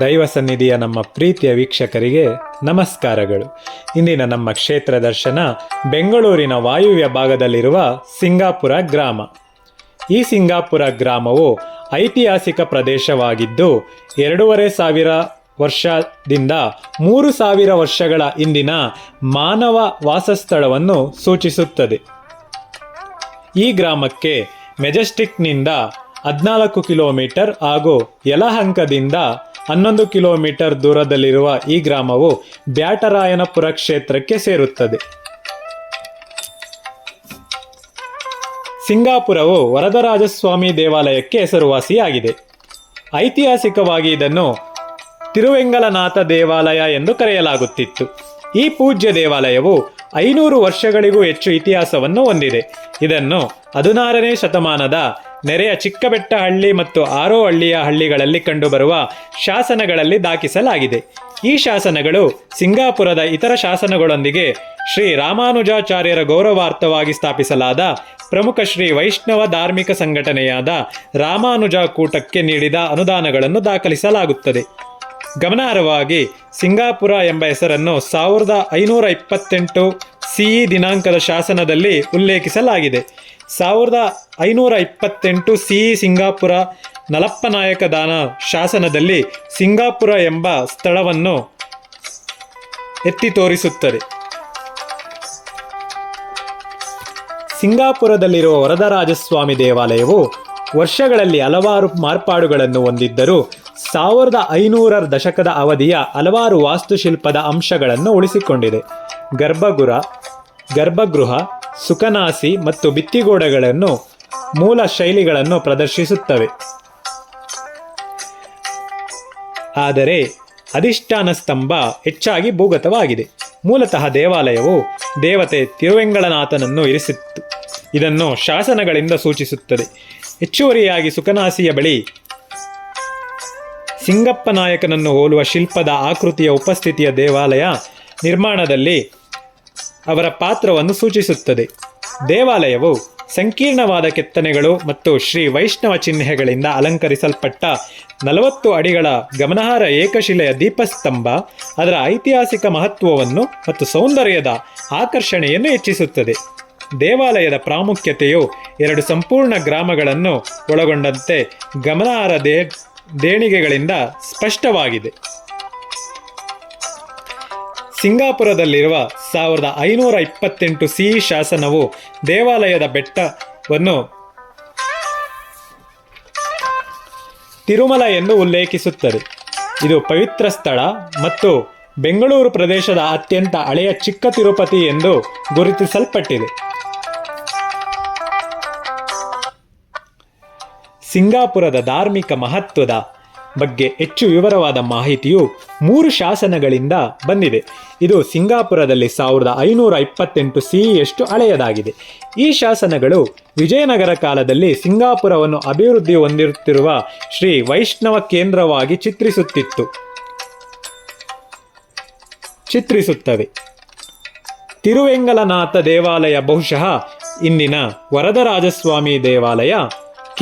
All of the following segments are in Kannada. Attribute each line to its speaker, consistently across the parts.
Speaker 1: ದೈವ ಸನ್ನಿಧಿಯ ನಮ್ಮ ಪ್ರೀತಿಯ ವೀಕ್ಷಕರಿಗೆ ನಮಸ್ಕಾರಗಳು. ಇಂದಿನ ನಮ್ಮ ಕ್ಷೇತ್ರ ದರ್ಶನ ಬೆಂಗಳೂರಿನ ವಾಯುವ್ಯ ಭಾಗದಲ್ಲಿರುವ ಸಿಂಗಾಪುರ ಗ್ರಾಮ. ಈ ಸಿಂಗಾಪುರ ಗ್ರಾಮವು ಐತಿಹಾಸಿಕ ಪ್ರದೇಶವಾಗಿದ್ದು, ಎರಡೂವರೆ ಸಾವಿರ ವರ್ಷದಿಂದ ಮೂರು ಸಾವಿರ ವರ್ಷಗಳ ಹಿಂದಿನ ಮಾನವ ವಾಸಸ್ಥಳವನ್ನು ಸೂಚಿಸುತ್ತದೆ. ಈ ಗ್ರಾಮಕ್ಕೆ ಮೆಜೆಸ್ಟಿಕ್ನಿಂದ ಹದಿನಾಲ್ಕು ಕಿಲೋಮೀಟರ್ ಹಾಗೂ ಯಲಹಂಕದಿಂದ ಹನ್ನೊಂದು ಕಿಲೋಮೀಟರ್ ದೂರದಲ್ಲಿರುವ ಈ ಗ್ರಾಮವು ಬ್ಯಾಟರಾಯನಪುರ ಕ್ಷೇತ್ರಕ್ಕೆ ಸೇರುತ್ತದೆ. ಸಿಂಗಾಪುರವು ವರದರಾಜಸ್ವಾಮಿ ದೇವಾಲಯಕ್ಕೆ ಹೆಸರುವಾಸಿಯಾಗಿದೆ. ಐತಿಹಾಸಿಕವಾಗಿ ಇದನ್ನು ತಿರುವೆಂಗಲನಾಥ ದೇವಾಲಯ ಎಂದು ಕರೆಯಲಾಗುತ್ತಿತ್ತು. ಈ ಪೂಜ್ಯ ದೇವಾಲಯವು ಐನೂರು ವರ್ಷಗಳಿಗೂ ಹೆಚ್ಚು ಇತಿಹಾಸವನ್ನು ಹೊಂದಿದೆ. ಇದನ್ನು ಹದಿನಾರನೇ ಶತಮಾನದ ನೆರೆಯ ಚಿಕ್ಕಬೆಟ್ಟಹಳ್ಳಿ ಮತ್ತು ಆರೋಹಳ್ಳಿಯ ಹಳ್ಳಿಗಳಲ್ಲಿ ಕಂಡುಬರುವ ಶಾಸನಗಳಲ್ಲಿ ದಾಖಿಸಲಾಗಿದೆ. ಈ ಶಾಸನಗಳು ಸಿಂಗಾಪುರದ ಇತರ ಶಾಸನಗಳೊಂದಿಗೆ ಶ್ರೀ ರಾಮಾನುಜಾಚಾರ್ಯರ ಗೌರವಾರ್ಥವಾಗಿ ಸ್ಥಾಪಿಸಲಾದ ಪ್ರಮುಖ ಶ್ರೀ ವೈಷ್ಣವ ಧಾರ್ಮಿಕ ಸಂಘಟನೆಯಾದ ರಾಮಾನುಜ ಕೂಟಕ್ಕೆ ನೀಡಿದ ಅನುದಾನಗಳನ್ನು ದಾಖಲಿಸಲಾಗುತ್ತದೆ. ಗಮನಾರ್ಹವಾಗಿ ಸಿಂಗಾಪುರ ಎಂಬ ಹೆಸರನ್ನು ಸಾವಿರದ ಐನೂರ ಇಪ್ಪತ್ತೆಂಟು ಸಿಇ ದಿನಾಂಕದ ಶಾಸನದಲ್ಲಿ ಉಲ್ಲೇಖಿಸಲಾಗಿದೆ. ಸಾವಿರದ ಐನೂರ ಇಪ್ಪತ್ತೆಂಟು ಸಿ ಸಿಂಗಾಪುರ ನಲಪ್ಪನಾಯಕ ದಾನ ಶಾಸನದಲ್ಲಿ ಸಿಂಗಾಪುರ ಎಂಬ ಸ್ಥಳವನ್ನು ಎತ್ತಿ ತೋರಿಸುತ್ತದೆ. ಸಿಂಗಾಪುರದಲ್ಲಿರುವ ವರದರಾಜಸ್ವಾಮಿ ದೇವಾಲಯವು ವರ್ಷಗಳಲ್ಲಿ ಹಲವಾರು ಮಾರ್ಪಾಡುಗಳನ್ನು ಹೊಂದಿದ್ದರೂ ಸಾವಿರದ ಐನೂರರ ದಶಕದ ಅವಧಿಯ ಹಲವಾರು ವಾಸ್ತುಶಿಲ್ಪದ ಅಂಶಗಳನ್ನು ಉಳಿಸಿಕೊಂಡಿದೆ. ಗರ್ಭಗುರ, ಗರ್ಭಗೃಹ ಸುಖನಾಸಿ ಮತ್ತು ಬಿತ್ತಿಗೋಡೆಗಳನ್ನು ಮೂಲ ಶೈಲಿಗಳನ್ನು ಪ್ರದರ್ಶಿಸುತ್ತವೆ. ಆದರೆ ಅಧಿಷ್ಠಾನ ಸ್ತಂಭ ಹೆಚ್ಚಾಗಿ ಭೂಗತವಾಗಿದೆ. ಮೂಲತಃ ದೇವಾಲಯವು ದೇವತೆ ತಿರುವೆಂಗಳನಾಥನನ್ನು ಇರಿಸಿತ್ತು. ಇದನ್ನು ಶಾಸನಗಳಿಂದ ಸೂಚಿಸುತ್ತದೆ. ಹೆಚ್ಚುವರಿಯಾಗಿ ಸುಖನಾಸಿಯ ಬಳಿ ಸಿಂಗಪ್ಪ ನಾಯಕನನ್ನು ಹೋಲುವ ಶಿಲ್ಪದ ಆಕೃತಿಯ ಉಪಸ್ಥಿತಿಯ ದೇವಾಲಯ ನಿರ್ಮಾಣದಲ್ಲಿ ಅವರ ಪಾತ್ರವನ್ನು ಸೂಚಿಸುತ್ತದೆ. ದೇವಾಲಯವು ಸಂಕೀರ್ಣವಾದ ಕೆತ್ತನೆಗಳು ಮತ್ತು ಶ್ರೀ ವೈಷ್ಣವ ಚಿಹ್ನೆಗಳಿಂದ ಅಲಂಕರಿಸಲ್ಪಟ್ಟ ನಲವತ್ತು ಅಡಿಗಳ ಗಮನಾರ್ಹ ಏಕಶಿಲೆಯ ದೀಪಸ್ತಂಭ ಅದರ ಐತಿಹಾಸಿಕ ಮಹತ್ವವನ್ನು ಮತ್ತು ಸೌಂದರ್ಯದ ಆಕರ್ಷಣೆಯನ್ನು ಹೆಚ್ಚಿಸುತ್ತದೆ. ದೇವಾಲಯದ ಪ್ರಾಮುಖ್ಯತೆಯು ಎರಡು ಸಂಪೂರ್ಣ ಗ್ರಾಮಗಳನ್ನು ಒಳಗೊಂಡಂತೆ ಗಮನಾರ್ಹ ದೇ, ದೇಣಿಗೆಗಳಿಂದ ಸ್ಪಷ್ಟವಾಗಿದೆ. ಸಿಂಗಾಪುರದಲ್ಲಿರುವ ಸಾವಿರದ ಐನೂರ ಇಪ್ಪತ್ತೆಂಟು ಸಿ ಶಾಸನವು ದೇವಾಲಯದ ಬೆಟ್ಟವನ್ನು ತಿರುಮಲ ಎಂದು ಉಲ್ಲೇಖಿಸುತ್ತದೆ. ಇದು ಪವಿತ್ರ ಸ್ಥಳ ಮತ್ತು ಬೆಂಗಳೂರು ಪ್ರದೇಶದ ಅತ್ಯಂತ ಹಳೆಯ ಚಿಕ್ಕ ತಿರುಪತಿ ಎಂದು ಗುರುತಿಸಲ್ಪಟ್ಟಿದೆ. ಸಿಂಗಾಪುರದ ಧಾರ್ಮಿಕ ಮಹತ್ವದ ಬಗ್ಗೆ ಹೆಚ್ಚು ವಿವರವಾದ ಮಾಹಿತಿಯು ಮೂರು ಶಾಸನಗಳಿಂದ ಬಂದಿದೆ. ಇದು ಸಿಂಗಾಪುರದಲ್ಲಿ ಸಾವಿರದ ಐನೂರ ಇಪ್ಪತ್ತೆಂಟು ಸಿಇಯಷ್ಟು ಹಳೆಯದಾಗಿದೆ. ಈ ಶಾಸನಗಳು ವಿಜಯನಗರ ಕಾಲದಲ್ಲಿ ಸಿಂಗಾಪುರವನ್ನು ಅಭಿವೃದ್ಧಿ ಹೊಂದಿರುತ್ತಿರುವ ಶ್ರೀ ವೈಷ್ಣವ ಕೇಂದ್ರವಾಗಿ ಚಿತ್ರಿಸುತ್ತಿತ್ತು. ಚಿತ್ರಿಸುತ್ತವೆ. ತಿರುವೆಂಗಲನಾಥ ದೇವಾಲಯ ಬಹುಶಃ ಇಂದಿನ ವರದರಾಜಸ್ವಾಮಿ ದೇವಾಲಯ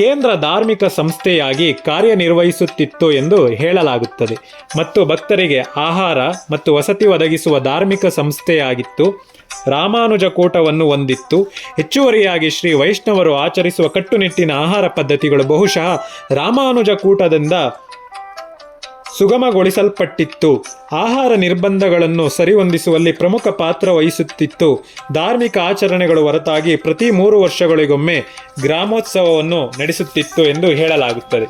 Speaker 1: ಕೇಂದ್ರ ಧಾರ್ಮಿಕ ಸಂಸ್ಥೆಯಾಗಿ ಕಾರ್ಯನಿರ್ವಹಿಸುತ್ತಿತ್ತು ಎಂದು ಹೇಳಲಾಗುತ್ತದೆ. ಮತ್ತು ಭಕ್ತರಿಗೆ ಆಹಾರ ಮತ್ತು ವಸತಿ ಒದಗಿಸುವ ಧಾರ್ಮಿಕ ಸಂಸ್ಥೆಯಾಗಿತ್ತು. ರಾಮಾನುಜ ಕೂಟವನ್ನು ಹೊಂದಿತ್ತು. ಹೆಚ್ಚುವರಿಯಾಗಿ ಶ್ರೀ ವೈಷ್ಣವರು ಆಚರಿಸುವ ಕಟ್ಟುನಿಟ್ಟಿನ ಆಹಾರ ಪದ್ಧತಿಗಳು ಬಹುಶಃ ರಾಮಾನುಜ ಕೂಟದಿಂದ ಸುಗಮಗೊಳಿಸಲ್ಪಟ್ಟಿತ್ತು. ಆಹಾರ ನಿರ್ಬಂಧಗಳನ್ನು ಸರಿಹೊಂದಿಸುವಲ್ಲಿ ಪ್ರಮುಖ ಪಾತ್ರ ವಹಿಸುತ್ತಿತ್ತು. ಧಾರ್ಮಿಕ ಆಚರಣೆಗಳು ಹೊರತಾಗಿ ಪ್ರತಿ ಮೂರು ವರ್ಷಗಳಿಗೊಮ್ಮೆ ಗ್ರಾಮೋತ್ಸವವನ್ನು ನಡೆಸುತ್ತಿತ್ತು ಎಂದು ಹೇಳಲಾಗುತ್ತದೆ.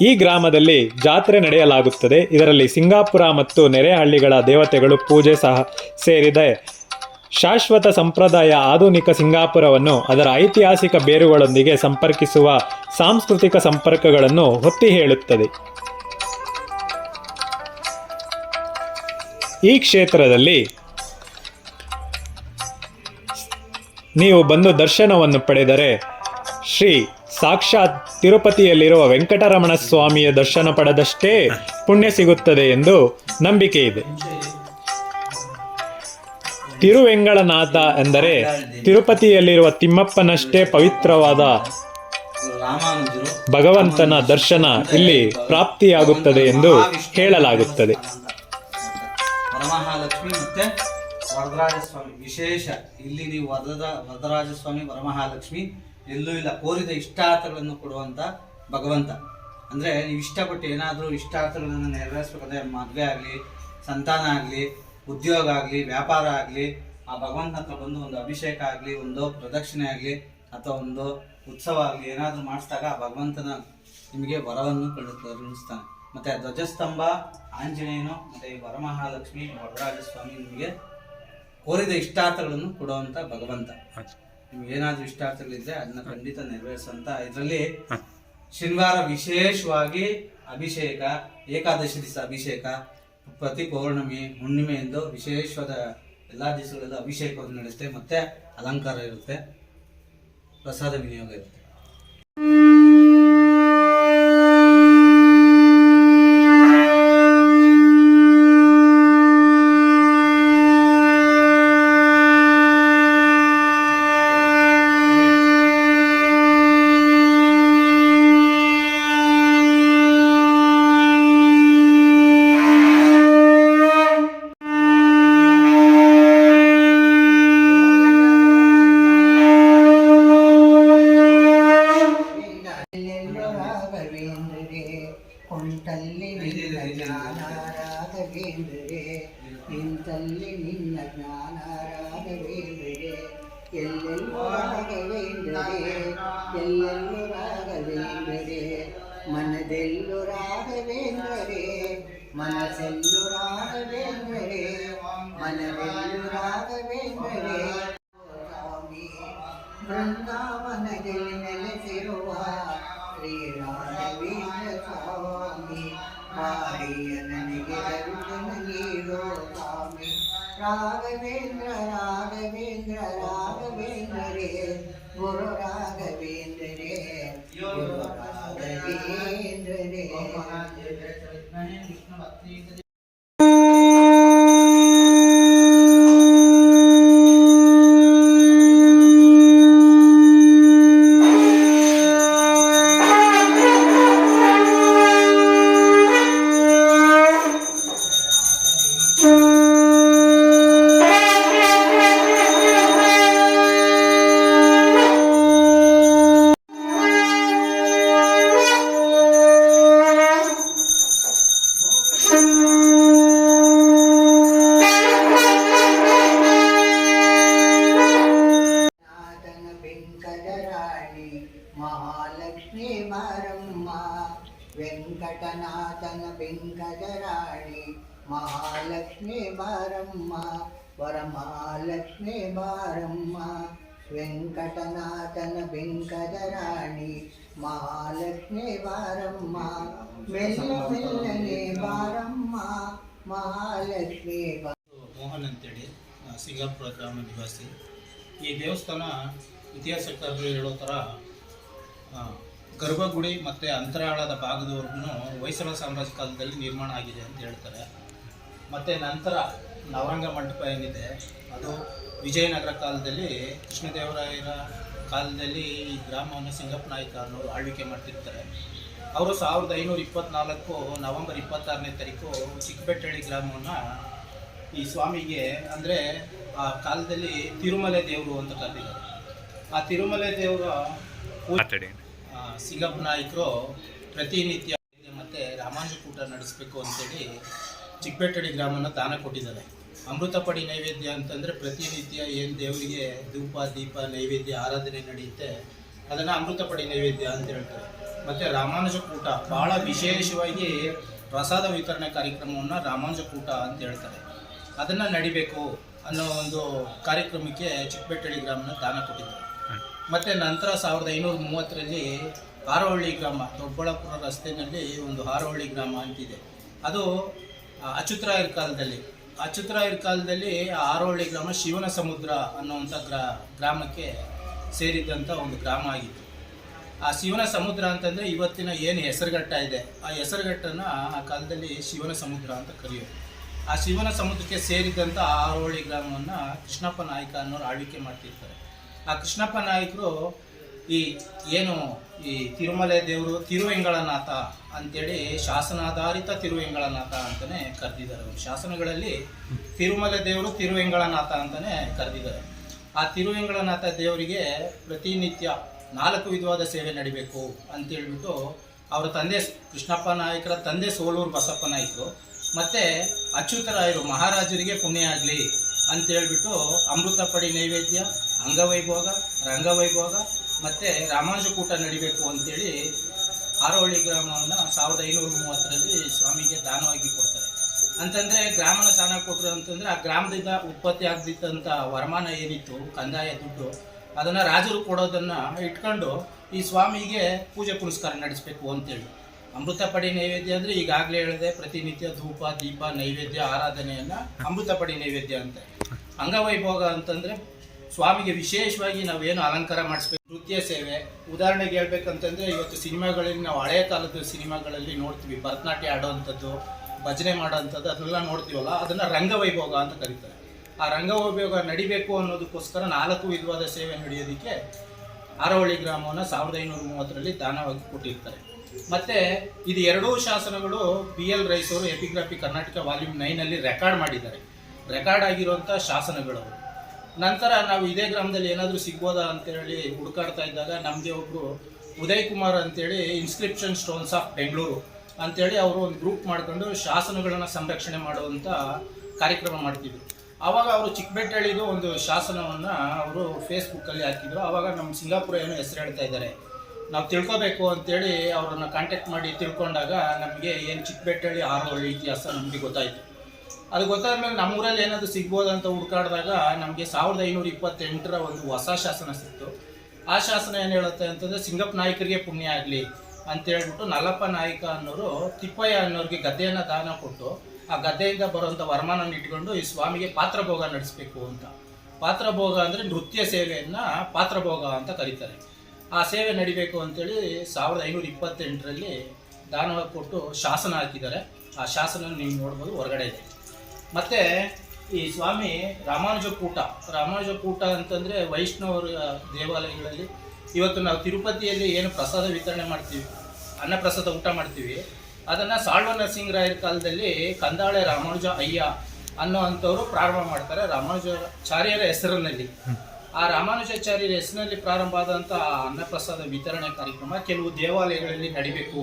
Speaker 1: ಈ ಗ್ರಾಮದಲ್ಲಿ ಜಾತ್ರೆ ನಡೆಯಲಾಗುತ್ತದೆ. ಇದರಲ್ಲಿ ಸಿಂಗಾಪುರ ಮತ್ತು ನೆರೆಹಳ್ಳಿಗಳ ದೇವತೆಗಳು ಪೂಜೆ ಸಹ ಸೇರಿದೆ. ಶಾಶ್ವತ ಸಂಪ್ರದಾಯ ಆಧುನಿಕ ಸಿಂಗಾಪುರವನ್ನು ಅದರ ಐತಿಹಾಸಿಕ ಬೇರುಗಳೊಂದಿಗೆ ಸಂಪರ್ಕಿಸುವ ಸಾಂಸ್ಕೃತಿಕ ಸಂಪರ್ಕಗಳನ್ನು ಹೊತ್ತಿ ಹೇಳುತ್ತದೆ. ಈ ಕ್ಷೇತ್ರದಲ್ಲಿ ನೀವು ಬಂದು ದರ್ಶನವನ್ನು ಪಡೆದರೆ ಶ್ರೀ ಸಾಕ್ಷಾತ್ ತಿರುಪತಿಯಲ್ಲಿರುವ ವೆಂಕಟರಮಣ ಸ್ವಾಮಿಯ ದರ್ಶನ ಪಡೆದಷ್ಟೇ ಪುಣ್ಯ ಸಿಗುತ್ತದೆ ಎಂದು ನಂಬಿಕೆ ಇದೆ. ತಿರುವೆಂಗಳನಾಥ ಎಂದರೆ ತಿರುಪತಿಯಲ್ಲಿರುವ ತಿಮ್ಮಪ್ಪನಷ್ಟೇ ಪವಿತ್ರವಾದ ಭಗವಂತನ ದರ್ಶನ ಇಲ್ಲಿ ಪ್ರಾಪ್ತಿಯಾಗುತ್ತದೆ ಎಂದು ಹೇಳಲಾಗುತ್ತದೆ.
Speaker 2: ವರಮಹಾಲಕ್ಷ್ಮಿ ಮತ್ತೆ ವರದರಾಜ ಸ್ವಾಮಿ ವಿಶೇಷ, ಇಲ್ಲಿ ನೀವು ವರದ ವರದರಾಜ ಸ್ವಾಮಿ ವರಮಹಾಲಕ್ಷ್ಮಿ ಎಲ್ಲೂ ಇಲ್ಲ. ಕೋರಿದ ಇಷ್ಟಾರ್ಥಗಳನ್ನು ಕೊಡುವಂತ ಭಗವಂತ. ಅಂದ್ರೆ ನೀವು ಇಷ್ಟಪಟ್ಟು ಏನಾದರೂ ಇಷ್ಟಾರ್ಥಗಳನ್ನು ನೆರವೇರಿಸ್ಬೇಕಂದ್ರೆ ಮದುವೆ ಆಗಲಿ, ಸಂತಾನ ಆಗಲಿ ಉದ್ಯೋಗ ಆಗಲಿ ವ್ಯಾಪಾರ ಆಗಲಿ ಆ ಭಗವಂತನ ಹತ್ರ ಬಂದು ಒಂದು ಅಭಿಷೇಕ ಆಗಲಿ ಒಂದು ಪ್ರದಕ್ಷಿಣೆ ಆಗಲಿ ಅಥವಾ ಒಂದು ಉತ್ಸವ ಆಗಲಿ ಏನಾದರೂ ಮಾಡಿಸಿದಾಗ ಆ ಭಗವಂತನ ನಿಮಗೆ ವರವನ್ನು ಕಳುಹಿಸ್ತಾನೆ ಮತ್ತು ಮತ್ತೆ ಆ ಧ್ವಜಸ್ತಂಭ ಆಂಜನೇಯನು ಮತ್ತೆ ಈ ವರಮಹಾಲಕ್ಷ್ಮಿ ವರರಾಜ ಸ್ವಾಮಿ ನಿಮಗೆ ಕೋರಿದ ಇಷ್ಟಾರ್ಥಗಳನ್ನು ಕೊಡುವಂಥ ಭಗವಂತ. ನಿಮ್ಗೆ ಏನಾದರೂ ಇಷ್ಟಾರ್ಥಗಳಿದ್ರೆ ಅದನ್ನ ಖಂಡಿತ ನೆರವೇರಿಸುವಂತ. ಇದರಲ್ಲಿ ಶನಿವಾರ ವಿಶೇಷವಾಗಿ ಅಭಿಷೇಕ ಏಕಾದಶಿ ದಿವಸ ಅಭಿಷೇಕ ಪ್ರತಿ ಪೌರ್ಣಮಿ ಹುಣ್ಣಿಮೆ ಎಂದು ವಿಶೇಷವಾದ ಎಲ್ಲ ದಿವಸಗಳಲ್ಲೂ ಅಭಿಷೇಕವನ್ನು ನಡೆಸುತ್ತೆ ಮತ್ತೆ ಅಲಂಕಾರ ಇರುತ್ತೆ, ಪ್ರಸಾದ ವಿನಿಯೋಗ ಇರುತ್ತೆ.
Speaker 3: கொண் தள்ளி நின்னாராத வேண்டுவே. நின் தள்ளி நின்ன ஞானாராத வேண்டுவே. எல்லெல்வாக வேண்டுவே. எல்லெல்லோராக வேண்டுவே. மனதெல்லோராக வேண்டுவே. மனசெல்லோராக வேண்டுவே. மனவெல்லோராக வேண்டுவே. பிருந்தாவனதில் ராகவேந்திர ராகவேந்திர ராகவேந்திரே குரு ராகவேந்திரே குரு ராகவேந்திரே ವೆಂಕಟನಾಥನ ವೆಂಕಟರಾಣಿ ಮಹಾಲಕ್ಷ್ಮೀ ಬಾರಮ್ಮ ವರಮಹಾಲಕ್ಷ್ಮೀ ಬಾರಮ್ಮ ವೆಂಕಟನಾಥನ ವೆಂಕಟರಾಣಿ ಮಹಾಲಕ್ಷ್ಮೀ ಬಾರಮ್ಮ ಮೆಲ್ಲ ಮೆಲ್ಲನೆ ಬಾರಮ್ಮ ಮಹಾಲಕ್ಷ್ಮೀ ಬಾ
Speaker 4: ಮೋಹನ್ ಅಂತೇಳಿ ಆ, ಸಿಂಗಾಪುರ ಗ್ರಾಮ ನಿವಾಸಿ ಈ ದೇವಸ್ಥಾನ ಇತಿಹಾಸಕಾರರು ಹೇಳೋ ಥರ ಆ, ಗರ್ಭಗುಡಿ ಮತ್ತು ಅಂತರಾಳದ ಭಾಗದವರೆಗೂ ಹೊಯ್ಸಳ ಸಾಮ್ರಾಜ್ಯ ಕಾಲದಲ್ಲಿ ನಿರ್ಮಾಣ ಆಗಿದೆ ಅಂತ ಹೇಳ್ತಾರೆ. ಮತ್ತು ನಂತರ ನವರಂಗ ಮಂಟಪ ಏನಿದೆ, ಅದು ವಿಜಯನಗರ ಕಾಲದಲ್ಲಿ ಕೃಷ್ಣದೇವರಾಯರ ಕಾಲದಲ್ಲಿ ಈ ಗ್ರಾಮವನ್ನು ಸಿಂಗಪ್ಪ ನಾಯಕ ಅನ್ನೋರು ಆಳ್ವಿಕೆ ಮಾಡ್ತಿರ್ತಾರೆ. ಅವರು ಸಾವಿರದ ಐನೂರ ಇಪ್ಪತ್ನಾಲ್ಕು ನವೆಂಬರ್ ಇಪ್ಪತ್ತಾರನೇ ತಾರೀಕು ಚಿಕ್ಕಬೆಟ್ಟಳ್ಳಿ ಗ್ರಾಮವನ್ನು ಈ ಸ್ವಾಮಿಗೆ, ಅಂದರೆ ಆ ಕಾಲದಲ್ಲಿ ತಿರುಮಲೆ ದೇವರು ಅಂತ ಕರೆದಿದ್ದಾರೆ. ಆ ತಿರುಮಲೆ ದೇವರ ಆ, ಸಿಂಗಪ್ಪ ನಾಯಕರು ಪ್ರತಿನಿತ್ಯ ಮತ್ತು ರಾಮಾಂಜಕೂಟ ನಡೆಸಬೇಕು ಅಂತೇಳಿ ಚಿಕ್ಕಬೆಟ್ಟಡಿ ಗ್ರಾಮನ ದಾನ ಕೊಟ್ಟಿದ್ದಾರೆ. ಅಮೃತಪಡಿ ನೈವೇದ್ಯ ಅಂತಂದರೆ ಪ್ರತಿನಿತ್ಯ ಏನು ದೇವರಿಗೆ ಧೂಪ ದೀಪ ನೈವೇದ್ಯ ಆರಾಧನೆ ನಡೆಯುತ್ತೆ ಅದನ್ನು ಅಮೃತಪಡಿ ನೈವೇದ್ಯ ಅಂತ ಹೇಳ್ತಾರೆ. ಮತ್ತು ರಾಮಾನುಜಕೂಟ ಭಾಳ ವಿಶೇಷವಾಗಿ ಪ್ರಸಾದ ವಿತರಣೆ ಕಾರ್ಯಕ್ರಮವನ್ನು ರಾಮಾನುಜಕೂಟ ಅಂತ ಹೇಳ್ತಾರೆ. ಅದನ್ನು ನಡಿಬೇಕು ಅನ್ನೋ ಒಂದು ಕಾರ್ಯಕ್ರಮಕ್ಕೆ ಚಿಕ್ಕಬೆಟ್ಟಳ್ಳಿ ಗ್ರಾಮನ ದಾನ ಕೊಟ್ಟಿದ್ದಾರೆ. ಮತ್ತು ನಂತರ ಸಾವಿರದ ಐನೂರ ಮೂವತ್ತರಲ್ಲಿ ಹಾರೋಹಳ್ಳಿ ಗ್ರಾಮ, ದೊಡ್ಡಬಳ್ಳಾಪುರ ರಸ್ತೆಯಲ್ಲಿ ಒಂದು ಹಾರೋಹಳ್ಳಿ ಗ್ರಾಮ ಅಂತಿದೆ ಅದು ಅಚ್ಯುತರಾಯರ ಕಾಲದಲ್ಲಿ. ಅಚ್ಯುತರಾಯರ ಕಾಲದಲ್ಲಿ ಆ ಹಾರೋಹಳ್ಳಿ ಗ್ರಾಮ ಶಿವನ ಸಮುದ್ರ ಅನ್ನುವಂಥ ಗ್ರಾ, ಗ್ರಾಮಕ್ಕೆ ಸೇರಿದಂಥ ಒಂದು ಗ್ರಾಮ ಆಗಿತ್ತು. ಆ ಶಿವನ ಸಮುದ್ರ ಅಂತಂದರೆ ಇವತ್ತಿನ ಏನು ಹೆಸರುಘಟ್ಟ ಇದೆ, ಆ ಹೆಸರುಘಟ್ಟನ್ನು ಆ ಕಾಲದಲ್ಲಿ ಶಿವನ ಸಮುದ್ರ ಅಂತ ಕರೆಯೋದು ಆ ಶಿವನ ಸಮುದ್ರಕ್ಕೆ ಸೇರಿದಂಥ ಆರೋಳಿ ಗ್ರಾಮವನ್ನು ಕೃಷ್ಣಪ್ಪ ನಾಯಕ ಅನ್ನೋರು ಆಳ್ವಿಕೆ ಮಾಡ್ತಿರ್ತಾರೆ. ಆ ಕೃಷ್ಣಪ್ಪ ನಾಯಕರು ಈ ಏನು ಈ ತಿರುಮಲೆ ದೇವರು ತಿರುವೆಂಗಳನಾಥ ಅಂತೇಳಿ ಶಾಸನಾಧಾರಿತ ತಿರುವೆಂಗಳನಾಥ ಅಂತಲೇ ಕರೆದಿದ್ದಾರೆ ಅವರು. ಶಾಸನಗಳಲ್ಲಿ ತಿರುಮಲೆ ದೇವರು ತಿರುವೆಂಗಳನಾಥ ಅಂತಲೇ ಕರೆದಿದ್ದಾರೆ. ಆ ತಿರುವೆಂಗಳನಾಥ ದೇವರಿಗೆ ಪ್ರತಿನಿತ್ಯ ನಾಲ್ಕು ವಿಧವಾದ ಸೇವೆ ನಡಿಬೇಕು ಅಂತೇಳ್ಬಿಟ್ಟು ಅವರ ತಂದೆ ಕೃಷ್ಣಪ್ಪ ನಾಯಕರ ತಂದೆ ಸೋಲೂರು ಬಸಪ್ಪ ನಾಯಕರು ಮತ್ತು ಅಚ್ಯುತರಾಯರು ಮಹಾರಾಜರಿಗೆ ಪುಣ್ಯ ಆಗಲಿ ಅಂತ ಹೇಳ್ಬಿಟ್ಟು ಅಮೃತ ಪಡಿ ನೈವೇದ್ಯ, ಅಂಗವೈಭೋಗ, ರಂಗವೈಭೋಗ ಮತ್ತೆ ರಾಮಾನುಜಕೂಟ ನಡಿಬೇಕು ಅಂತೇಳಿ ಹಾರೋಹಳ್ಳಿ ಗ್ರಾಮವನ್ನು ಸಾವಿರದ ಐನೂರ ಮೂವತ್ತರಲ್ಲಿ ಸ್ವಾಮಿಗೆ ದಾನವಾಗಿ ಕೊಡ್ತಾರೆ. ಅಂತಂದ್ರೆ ಗ್ರಾಮನ ದಾನ ಕೊಟ್ಟರು ಅಂತಂದ್ರೆ ಆ ಗ್ರಾಮದಿಂದ ಉತ್ಪತ್ತಿ ಆಗದಿದ್ದಂಥ ವರಮಾನ ಏನಿತ್ತು, ಕಂದಾಯ ದುಡ್ಡು, ಅದನ್ನ ರಾಜರು ಕೊಡೋದನ್ನ ಇಟ್ಕೊಂಡು ಈ ಸ್ವಾಮಿಗೆ ಪೂಜೆ ಪುರಸ್ಕಾರ ನಡೆಸಬೇಕು ಅಂತೇಳಿ. ಅಮೃತ ಪಡಿ ನೈವೇದ್ಯ ಅಂದ್ರೆ ಈಗಾಗಲೇ ಹೇಳಿದೆ, ಪ್ರತಿನಿತ್ಯ ಧೂಪ, ದೀಪ, ನೈವೇದ್ಯ, ಆರಾಧನೆಯನ್ನ ಅಮೃತ ಪಡಿ ನೈವೇದ್ಯ ಅಂತ. ಅಂಗವೈಭೋಗ ಅಂತಂದ್ರೆ ಸ್ವಾಮಿಗೆ ವಿಶೇಷವಾಗಿ ನಾವೇನು ಅಲಂಕಾರ ಮಾಡಿಸ್ಬೇಕು ನೃತ್ಯ ಸೇವೆ. ಉದಾಹರಣೆಗೆ ಹೇಳ್ಬೇಕಂತಂದ್ರೆ ಇವತ್ತು ಸಿನಿಮಾಗಳಲ್ಲಿ ನಾವು ಹಳೆಯ ಕಾಲದ ಸಿನಿಮಾಗಳಲ್ಲಿ ನೋಡ್ತೀವಿ. ಭರತನಾಟ್ಯ ಆಡೋವಂಥದ್ದು, ಭಜನೆ ಮಾಡೋವಂಥದ್ದು, ಅದನ್ನೆಲ್ಲ ನೋಡ್ತೀವಲ್ಲ, ಅದನ್ನ ರಂಗವೈಭೋಗ ಅಂತ ಕರೀತಾರೆ. ಆ ರಂಗವೈಭೋಗ ನಡಿಬೇಕು ಅನ್ನೋದಕ್ಕೋಸ್ಕರ ನಾಲ್ಕು ವಿಧವಾದ ಸೇವೆ ನಡೆಯೋದಕ್ಕೆ ಆರವಳ್ಳಿ ಗ್ರಾಮವನ್ನು ಸಾವಿರದ ಐನೂರ ಮೂವತ್ತರಲ್ಲಿ ದಾನವಾಗಿ ಕೊಟ್ಟಿರ್ತಾರೆ. ಮತ್ತೆ ಇದು ಎರಡೂ ಶಾಸನಗಳು ಬಿ ಎಲ್ ರೈಸ್ ಅವರು ಎಪಿಗ್ರಾಫಿ ಕರ್ನಾಟಕ ವಾಲ್ಯೂಮ್ ನೈನಲ್ಲಿ ರೆಕಾರ್ಡ್ ಮಾಡಿದ್ದಾರೆ. ರೆಕಾರ್ಡ್ ಆಗಿರುವಂಥ ಶಾಸನಗಳು. ನಂತರ ನಾವು ಇದೇ ಗ್ರಾಮದಲ್ಲಿ ಏನಾದರೂ ಸಿಗ್ಬೋದಾ ಅಂತೇಳಿ ಹುಡುಕಾಡ್ತಾ ಇದ್ದಾಗ ನಮಗೆ ಒಬ್ಬರು ಉದಯ್ ಕುಮಾರ್ ಅಂತೇಳಿ ಇನ್ಸ್ಕ್ರಿಪ್ಷನ್ ಸ್ಟೋನ್ಸ್ ಆಫ್ ಬೆಂಗಳೂರು ಅಂತೇಳಿ ಅವರು ಒಂದು ಗ್ರೂಪ್ ಮಾಡ್ಕೊಂಡು ಶಾಸನಗಳನ್ನು ಸಂರಕ್ಷಣೆ ಮಾಡುವಂಥ ಕಾರ್ಯಕ್ರಮ ಮಾಡ್ತಿದ್ರು. ಆವಾಗ ಅವರು ಚಿಕ್ಕಬೆಟ್ಟಳ್ಳಿದು ಒಂದು ಶಾಸನವನ್ನು ಅವರು ಫೇಸ್ಬುಕ್ಕಲ್ಲಿ ಹಾಕಿದ್ರು. ಆವಾಗ ನಮ್ಮ ಸಿಂಗಾಪುರ ಏನೋ ಹೆಸರು ಹೇಳ್ತಾ ಇದ್ದಾರೆ. ನಾವು ತಿಳ್ಕೊಬೇಕು ಅಂತೇಳಿ ಅವರನ್ನು ಕಾಂಟ್ಯಾಕ್ಟ್ ಮಾಡಿ ತಿಳ್ಕೊಂಡಾಗ ನಮಗೆ ಏನು ಚಿಕ್ಕಬೆಟ್ಟಳ್ಳಿ ಆರೋ ಇತಿಹಾಸ ನಮಗೆ ಗೊತ್ತಾಯಿತು. ಅದು ಗೊತ್ತಾದ ಮೇಲೆ ನಮ್ಮೂರಲ್ಲಿ ಏನಾದರೂ ಸಿಗ್ಬೋದು ಅಂತ ಹುಡುಕಾಡಿದಾಗ ನಮಗೆ ಸಾವಿರದ ಐನೂರ ಇಪ್ಪತ್ತೆಂಟರ ಒಂದು ಹೊಸ ಶಾಸನ ಸಿಕ್ತು. ಆ ಶಾಸನ ಏನು ಹೇಳುತ್ತೆ ಅಂತಂದ್ರೆ, ಸಿಂಗಪ್ಪ ನಾಯಕರಿಗೆ ಪುಣ್ಯ ಆಗಲಿ ಅಂತ ಹೇಳ್ಬಿಟ್ಟು ನಲ್ಲಪ್ಪ ನಾಯಕ ಅನ್ನೋರು ತಿಪ್ಪಯ್ಯ ಅನ್ನೋರಿಗೆ ಗದ್ದೆಯನ್ನು ದಾನ ಕೊಟ್ಟು, ಆ ಗದ್ದೆಯಿಂದ ಬರುವಂಥ ವರಮಾನ ಇಟ್ಕೊಂಡು ಈ ಸ್ವಾಮಿಗೆ ಪಾತ್ರಭೋಗ ನಡೆಸಬೇಕು ಅಂತ. ಪಾತ್ರಭೋಗ ಅಂದರೆ ನೃತ್ಯ ಸೇವೆಯನ್ನು ಪಾತ್ರಭೋಗ ಅಂತ ಕರೀತಾರೆ. ಆ ಸೇವೆ ನಡಿಬೇಕು ಅಂತೇಳಿ ಸಾವಿರದ ಐನೂರ ಇಪ್ಪತ್ತೆಂಟರಲ್ಲಿ ದಾನ ಕೊಟ್ಟು ಶಾಸನ ಹಾಕಿದ್ದಾರೆ. ಆ ಶಾಸನ ನೀವು ನೋಡ್ಬೋದು, ಹೊರಗಡೆ ಇದೆ. ಮತ್ತೆ ಈ ಸ್ವಾಮಿ ರಾಮಾನುಜ ಕೂಟ. ರಾಮಾನುಜ ಕೂಟ ಅಂತಂದ್ರೆ ವೈಷ್ಣವರ ದೇವಾಲಯಗಳಲ್ಲಿ ಇವತ್ತು ನಾವು ತಿರುಪತಿಯಲ್ಲಿ ಏನು ಪ್ರಸಾದ ವಿತರಣೆ ಮಾಡ್ತೀವಿ, ಅನ್ನಪ್ರಸಾದ ಊಟ ಮಾಡ್ತೀವಿ. ಅದನ್ನ ಸಾಳ್ವ ನರಸಿಂಗರಾಯರ ಕಾಲದಲ್ಲಿ ಕಂದಾಳೆ ರಾಮಾನುಜ ಅಯ್ಯ ಅನ್ನೋ ಅಂಥವ್ರು ಪ್ರಾರಂಭ ಮಾಡ್ತಾರೆ ರಾಮಾನುಜಾಚಾರ್ಯರ ಹೆಸರಿನಲ್ಲಿ. ಆ ರಾಮಾನುಜಾಚಾರ್ಯರ ಹೆಸರಿನಲ್ಲಿ ಪ್ರಾರಂಭ ಆದಂಥ ಅನ್ನಪ್ರಸಾದ ವಿತರಣೆ ಕಾರ್ಯಕ್ರಮ ಕೆಲವು ದೇವಾಲಯಗಳಲ್ಲಿ ನಡಿಬೇಕು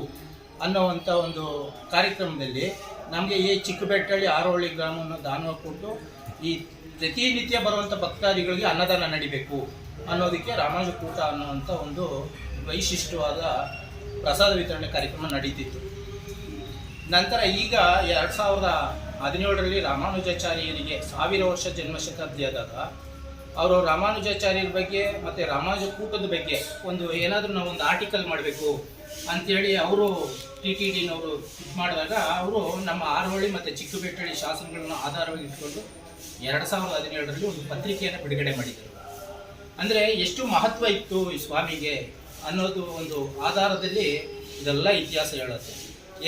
Speaker 4: ಅನ್ನೋವಂಥ ಒಂದು ಕಾರ್ಯಕ್ರಮದಲ್ಲಿ ನಮಗೆ ಈ ಚಿಕ್ಕಬೆಟ್ಟಳ್ಳಿ ಆರೋಹಳ್ಳಿ ಗ್ರಾಮವನ್ನು ದಾನ ಕೊಟ್ಟು ಈ ಪ್ರತಿನಿತ್ಯ ಬರುವಂಥ ಭಕ್ತಾದಿಗಳಿಗೆ ಅನ್ನದಾನ ನಡಿಬೇಕು ಅನ್ನೋದಕ್ಕೆ ರಾಮಾನುಜಕೂಟ ಅನ್ನುವಂಥ ಒಂದು ವೈಶಿಷ್ಟ್ಯವಾದ ಪ್ರಸಾದ ವಿತರಣೆ ಕಾರ್ಯಕ್ರಮ ನಡೀತಿತ್ತು. ನಂತರ ಈಗ ಎರಡು ಸಾವಿರದ ಹದಿನೇಳರಲ್ಲಿ ರಾಮಾನುಜಾಚಾರ್ಯರಿಗೆ ಸಾವಿರ ವರ್ಷ ಜನ್ಮ ಅವರು ರಾಮಾನುಜಾಚಾರ್ಯರ ಬಗ್ಗೆ ಮತ್ತು ರಾಮಾನುಜ ಕೂಟದ ಬಗ್ಗೆ ಒಂದು ಏನಾದರೂ ನಾವು ಒಂದು ಆರ್ಟಿಕಲ್ ಮಾಡಬೇಕು ಅಂತೇಳಿ ಅವರು ಟಿ ಟಿ ಡಿನವರು ಇದು ಮಾಡಿದಾಗ ಅವರು ನಮ್ಮ ಆರೋಳಿ ಮತ್ತು ಚಿಕ್ಕಬೇಟಳ್ಳಿ ಶಾಸನಗಳನ್ನು ಆಧಾರವಾಗಿ ಇಟ್ಕೊಂಡು ಎರಡು ಸಾವಿರದ ಹದಿನೇಳರಲ್ಲಿ ಒಂದು ಪತ್ರಿಕೆಯನ್ನು ಬಿಡುಗಡೆ ಮಾಡಿದರು. ಅಂದರೆ ಎಷ್ಟು ಮಹತ್ವ ಇತ್ತು ಈ ಸ್ವಾಮಿಗೆ ಅನ್ನೋದು ಒಂದು ಆಧಾರದಲ್ಲಿ ಇದೆಲ್ಲ ಇತಿಹಾಸ ಹೇಳುತ್ತೆ.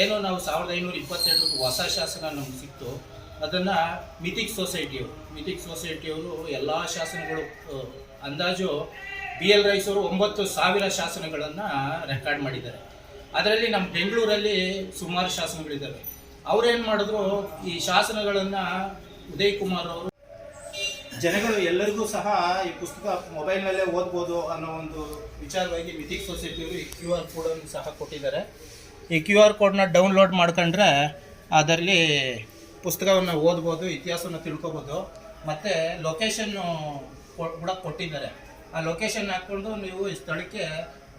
Speaker 4: ಏನೋ ನಾವು ಸಾವಿರದ ಐನೂರ ಇಪ್ಪತ್ತೆರಡಕ್ಕೆ ಹೊಸ ಶಾಸನ ನಮ್ಗೆ ಸಿಕ್ತು. ಅದನ್ನು ಮಿಥಿಕ್ ಸೊಸೈಟಿಯವರು ಮಿಥಿಕ್ ಸೊಸೈಟಿಯವರು ಎಲ್ಲ ಶಾಸನಗಳು ಅಂದಾಜು ಬಿ ಎಲ್ ರೈಸ್ ಅವರು ಒಂಬತ್ತು ಸಾವಿರ ಶಾಸನಗಳನ್ನು ರೆಕಾರ್ಡ್ ಮಾಡಿದ್ದಾರೆ. ಅದರಲ್ಲಿ ನಮ್ಮ ಬೆಂಗಳೂರಲ್ಲಿ ಸುಮಾರು ಶಾಸನಗಳಿದ್ದಾವೆ ಅವ್ರೇನು ಮಾಡಿದ್ರು, ಈ ಶಾಸನಗಳನ್ನು ಉದಯ್ ಕುಮಾರ್ ಅವರು ಜನಗಳು ಎಲ್ಲರಿಗೂ ಸಹ ಈ ಪುಸ್ತಕ ಮೊಬೈಲ್ನಲ್ಲೇ ಓದ್ಬೋದು ಅನ್ನೋ ಒಂದು ವಿಚಾರವಾಗಿ ಮಿಥಿಕ್ ಸೊಸೈಟಿಯವರು ಈ ಕ್ಯೂ ಆರ್ ಕೋಡನ್ನು ಸಹ ಕೊಟ್ಟಿದ್ದಾರೆ. ಈ ಕ್ಯೂ ಆರ್ ಕೋಡ್ನ ಡೌನ್ಲೋಡ್ ಮಾಡ್ಕೊಂಡ್ರೆ ಅದರಲ್ಲಿ ಪುಸ್ತಕವನ್ನು ಓದ್ಬೋದು, ಇತಿಹಾಸವನ್ನು ತಿಳ್ಕೊಬೋದು. ಮತ್ತು ಲೊಕೇಶನ್ನು ಕೂಡ ಕೊಟ್ಟಿದ್ದಾರೆ. ಆ ಲೊಕೇಶನ್ ಹಾಕ್ಕೊಂಡು ನೀವು ಈ ಸ್ಥಳಕ್ಕೆ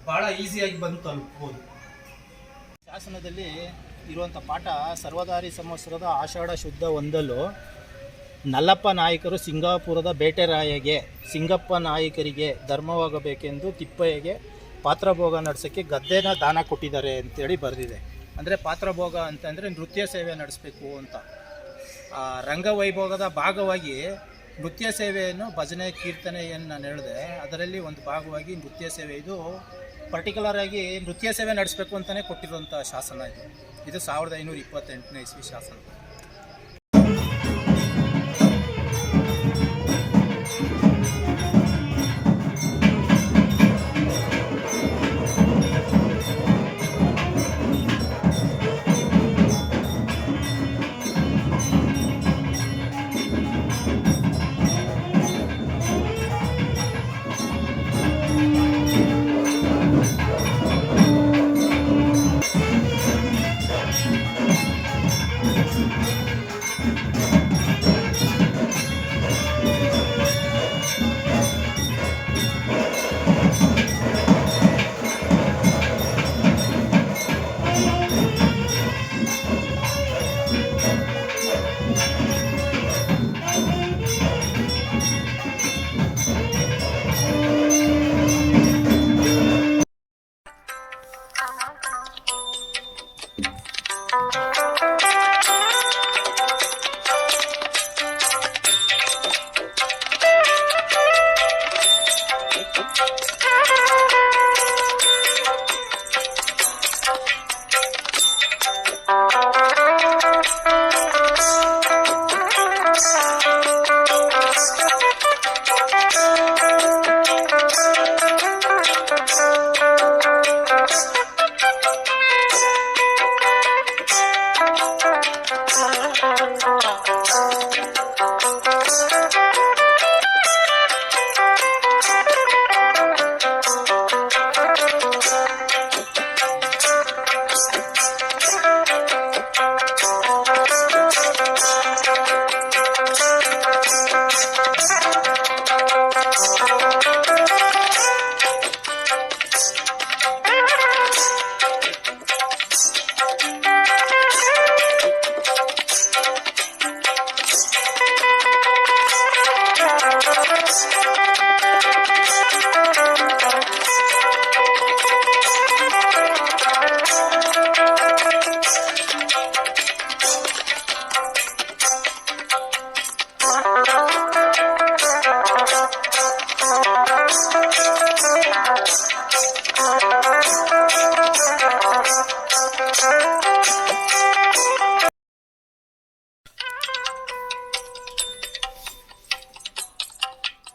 Speaker 4: ಭಾಳ ಈಸಿಯಾಗಿ ಬಂದು ತಲುಪ್ಬೋದು. ಶಾಸನದಲ್ಲಿ ಇರುವಂಥ ಪಾಠ ಸರ್ವಧಾರಿ ಸಂವತ್ಸರದ ಆಷಾಢ ಶುದ್ಧ ಹೊಂದಲು ನಲ್ಲಪ್ಪ ನಾಯಕರು ಸಿಂಗಾಪುರದ ಬೇಟೆರಾಯಗೆ, ಸಿಂಗಪ್ಪ ನಾಯಕರಿಗೆ ಧರ್ಮವಾಗಬೇಕೆಂದು ತಿಪ್ಪಯ್ಯಗೆ ಪಾತ್ರಭೋಗ ನಡೆಸೋಕ್ಕೆ ಗದ್ದೆನ ದಾನ ಕೊಟ್ಟಿದ್ದಾರೆ ಅಂತೇಳಿ ಬರೆದಿದೆ. ಅಂದರೆ ಪಾತ್ರಭೋಗ ಅಂತಂದರೆ ನೃತ್ಯ ಸೇವೆ ನಡೆಸಬೇಕು ಅಂತ. ರಂಗವೈಭೋಗದ ಭಾಗವಾಗಿ ನೃತ್ಯ ಸೇವೆಯನ್ನು ಭಜನೆ ಕೀರ್ತನೆಯನ್ನು ನಾನು ಹೇಳಿದೆ. ಅದರಲ್ಲಿ ಒಂದು ಭಾಗವಾಗಿ ನೃತ್ಯ ಸೇವೆ. ಇದು ಪರ್ಟಿಕ್ಯುಲರ್ ಆಗಿ ನೃತ್ಯ ಸೇವೆ ನಡೆಸಬೇಕು ಅಂತಲೇ ಕೊಟ್ಟಿರುವಂಥ ಶಾಸನ ಇದು. ಇದು ಸಾವಿರದ ಐನೂರ ಇಪ್ಪತ್ತೆಂಟನೇ ಇಸ್ವಿ ಶಾಸನ.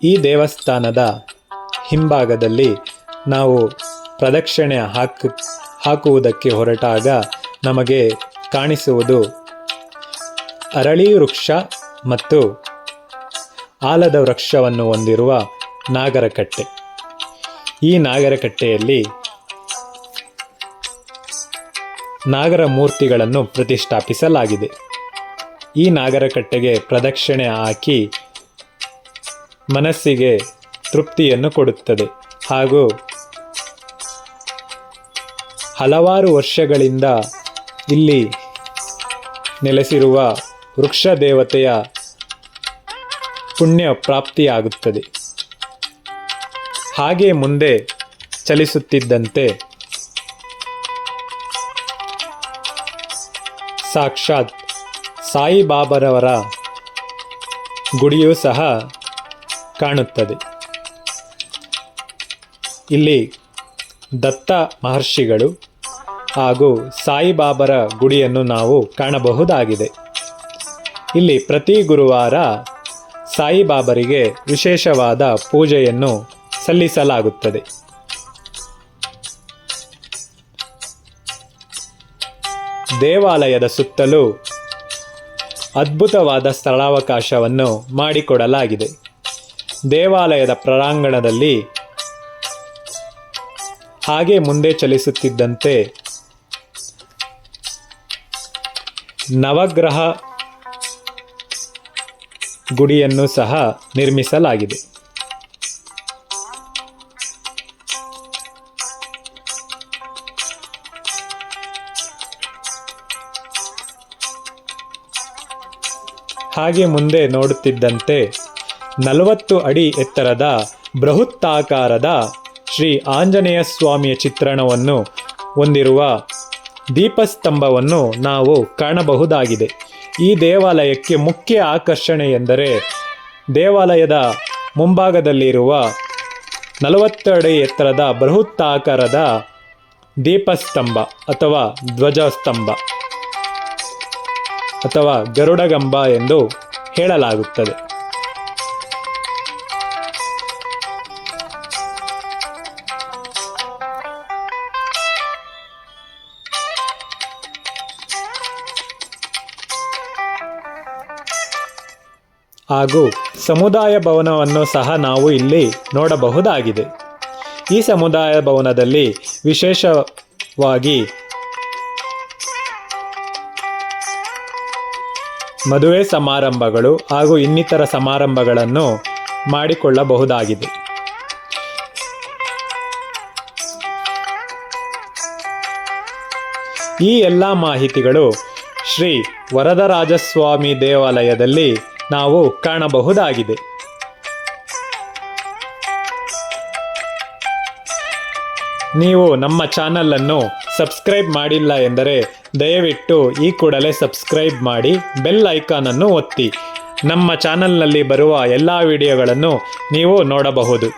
Speaker 1: ಈ ದೇವಸ್ಥಾನದ ಹಿಂಭಾಗದಲ್ಲಿ ನಾವು ಪ್ರದಕ್ಷಿಣೆ ಹಾಕ, ಹಾಕುವುದಕ್ಕೆ ಹೊರಟಾಗ ನಮಗೆ ಕಾಣಿಸುವುದು ಅರಳಿ ವೃಕ್ಷ ಮತ್ತು ಆಲದ ವೃಕ್ಷವನ್ನು ಹೊಂದಿರುವ ನಾಗರಕಟ್ಟೆ. ಈ ನಾಗರಕಟ್ಟೆಯಲ್ಲಿ ನಾಗರ ಮೂರ್ತಿಗಳನ್ನು ಪ್ರತಿಷ್ಠಾಪಿಸಲಾಗಿದೆ. ಈ ನಾಗರಕಟ್ಟೆಗೆ ಪ್ರದಕ್ಷಿಣೆ ಹಾಕಿ ಮನಸ್ಸಿಗೆ ತೃಪ್ತಿಯನ್ನು ಕೊಡುತ್ತದೆ. ಹಾಗೂ ಹಲವಾರು ವರ್ಷಗಳಿಂದ ಇಲ್ಲಿ ನೆಲೆಸಿರುವ ವೃಕ್ಷ ದೇವತೆಯ ಪುಣ್ಯ ಪ್ರಾಪ್ತಿಯಾಗುತ್ತದೆ. ಹಾಗೆ ಮುಂದೆ ಚಲಿಸುತ್ತಿದ್ದಂತೆ ಸಾಕ್ಷಾತ್ ಸಾಯಿಬಾಬರವರ ಗುಡಿಯೂ ಸಹ ಕಾಣುತ್ತದೆ. ಇಲ್ಲಿ ದತ್ತ ಮಹರ್ಷಿಗಳು ಹಾಗೂ ಸಾಯಿಬಾಬರ ಗುಡಿಯನ್ನು ನಾವು ಕಾಣಬಹುದಾಗಿದೆ. ಇಲ್ಲಿ ಪ್ರತಿ ಗುರುವಾರ ಸಾಯಿಬಾಬರಿಗೆ ವಿಶೇಷವಾದ ಪೂಜೆಯನ್ನು ಸಲ್ಲಿಸಲಾಗುತ್ತದೆ. ದೇವಾಲಯದ ಸುತ್ತಲೂ ಅದ್ಭುತವಾದ ಸ್ಥಳಾವಕಾಶವನ್ನು ಮಾಡಿಕೊಡಲಾಗಿದೆ. ದೇವಾಲಯದ ಪ್ರಾಂಗಣದಲ್ಲಿ ಹಾಗೆ ಮುಂದೆ ಚಲಿಸುತ್ತಿದ್ದಂತೆ ನವಗ್ರಹ ಗುಡಿಯನ್ನು ಸಹ ನಿರ್ಮಿಸಲಾಗಿದೆ. ಹಾಗೆ ಮುಂದೆ ನೋಡುತ್ತಿದ್ದಂತೆ ನಲವತ್ತು ಅಡಿ ಎತ್ತರದ ಬೃಹತ್ತಾಕಾರದ ಶ್ರೀ ಆಂಜನೇಯ ಸ್ವಾಮಿಯ ಚಿತ್ರಣವನ್ನು ಹೊಂದಿರುವ ದೀಪಸ್ತಂಭವನ್ನು ನಾವು ಕಾಣಬಹುದಾಗಿದೆ. ಈ ದೇವಾಲಯಕ್ಕೆ ಮುಖ್ಯ ಆಕರ್ಷಣೆ ಎಂದರೆ ದೇವಾಲಯದ ಮುಂಭಾಗದಲ್ಲಿರುವ ನಲವತ್ತು ಅಡಿ ಎತ್ತರದ ಬೃಹತ್ತಾಕಾರದ ದೀಪಸ್ತಂಭ ಅಥವಾ ಧ್ವಜಸ್ತಂಭ ಅಥವಾ ಗರುಡಗಂಬ ಎಂದು ಹೇಳಲಾಗುತ್ತದೆ. ಹಾಗೂ ಸಮುದಾಯ ಭವನವನ್ನು ಸಹ ನಾವು ಇಲ್ಲಿ ನೋಡಬಹುದಾಗಿದೆ. ಈ ಸಮುದಾಯ ಭವನದಲ್ಲಿ ವಿಶೇಷವಾಗಿ ಮದುವೆ ಸಮಾರಂಭಗಳು ಹಾಗೂ ಇನ್ನಿತರ ಸಮಾರಂಭಗಳನ್ನು ಮಾಡಿಕೊಳ್ಳಬಹುದಾಗಿದೆ. ಈ ಎಲ್ಲ ಮಾಹಿತಿಗಳು ಶ್ರೀ ವರದರಾಜಸ್ವಾಮಿ ದೇವಾಲಯದಲ್ಲಿ ನಾವು ಕಾಣಬಹುದಾಗಿದೆ. ನೀವು ನಮ್ಮ ಚಾನಲನ್ನು ಸಬ್ಸ್ಕ್ರೈಬ್ ಮಾಡಿಲ್ಲ ಎಂದರೆ ದಯವಿಟ್ಟು ಈ ಕೂಡಲೇ ಸಬ್ಸ್ಕ್ರೈಬ್ ಮಾಡಿ, ಬೆಲ್ ಐಕಾನನ್ನು ಒತ್ತಿ. ನಮ್ಮ ಚಾನಲ್ನಲ್ಲಿ ಬರುವ ಎಲ್ಲ ವಿಡಿಯೋಗಳನ್ನು ನೀವು ನೋಡಬಹುದು.